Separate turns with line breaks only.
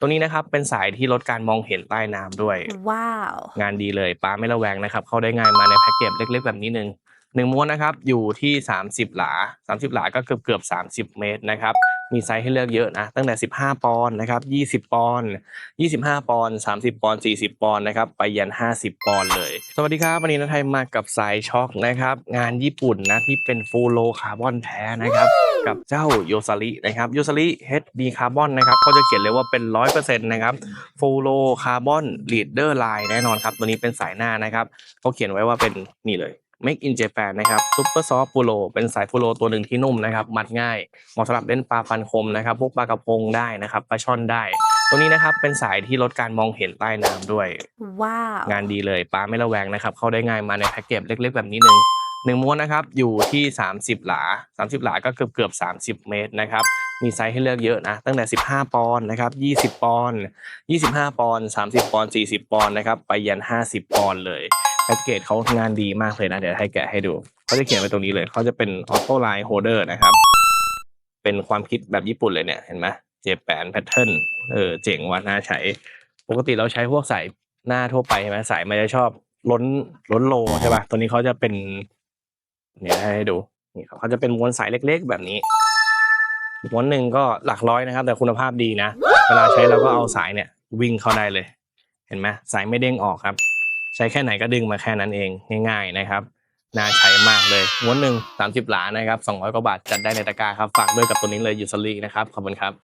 ตัวนี้นะครับเป็นสายที่ลดการมองเห็นใต้น้ำด้วย
ว้าว
งานดีเลยปลาไม่ระแวงนะครับ เข้าได้ง่ายมาในแพ็กเกจเล็ก ๆ แบบนี้หนึ่ง หนึ่งม้วนนะครับอยู่ที่ 30 หลา 30 หลาก็เกือบเกือบๆ30 เมตรนะครับมีไซส์ให้เลือกเยอะนะตั้งแต่ 15 ปอนด์นะครับ20 ปอนด์25 ปอนด์30 ปอนด์40 ปอนด์นะครับไปยัน 50 ปอนด์เลย สวัสดีครับ วันนี้นัทไทยมากับสายช็อคนะครับงานญี่ปุ่นนะที่เป็นฟูโลคาร์บอนแท้นะครับกับเจ้าโยซารินะครับโยซาริ HD คาร์บอนนะครับเขาจะเขียนเลยว่าเป็น 100%นะครับฟูโลคาร์บอนลีดเดอร์ไลน์แน่นอนครับตัวนี้เป็นสายหน้านะครับเขาเขียนไว้ว่าเป็นนี่เลย Make in Japan นะครับซุปเปอร์ซอฟฟูโลเป็นสายฟูโลตัวหนึ่งที่นุ่มนะครับ มัดง่ายเหมาะสำหรับเล่นปลาฟันคมนะครับ พวกปลากระพงได้นะครับปลาช่อนได้ ตัวนี้นะครับเป็นสายที่ลดการมองเห็นใต้น้ำด้วย
ว้าว
งานดีเลยปลาไม่ระแวงนะครับ เข้าได้ง่ายมาในแพ็กเกจเล็ก ๆ แบบนี้หนึ่ง หนึ่งม้วนนะครับอยู่ที่ 30 หลา 30 หลาก็เกือบเกือบ 30 เมตรนะครับมีไซส์ให้เลือกเยอะนะ ตั้งแต่ 15 ปอนด์นะครับ20 ปอนด์25 ปอนด์30 ปอนด์40 ปอนด์นะครับไปยัน 50 ปอนด์เลยแพ็กเกจเขางานดีมากเลยนะ เดี๋ยวให้แกะให้ดูเขาจะเขียนไว้ตรงนี้เลยเขาจะเป็นออโต้ไลน์โฮเดอร์นะครับ เป็นความคิดแบบญี่ปุ่นเลยเนี่ยเห็นไหมเจแปนแพทเทิร์นเออเจ๋งว่ะน่าใช้ ปกติเราใช้พวกสายหน้าทั่วไปใช่ไหมสายมันจะชอบล้นล้นโลใช่ป่ะตัวนี้เขาจะเป็น เนี่ยให้ดูนี่ครับเขาจะเป็นม้วนสายเล็ก ๆ แบบนี้ม้วนหนึ่งก็หลักร้อยนะครับ แต่คุณภาพดีนะ เวลาใช้เราก็เอาสายเนี่ย วิ่งเข้าได้เลย เห็นไหมสายไม่เด้งออกครับ ใช้แค่ไหนก็ดึงมาแค่นั้นเองง่าย ๆนะครับน่าใช้มากเลยม้วนหนึ่งสามสิบหลานะครับสองร้อยกว่าบาทจัดได้ในตะกร้าครับฝากด้วยกับตัวนี้เลยยูซลีนะครับขอบคุณครับ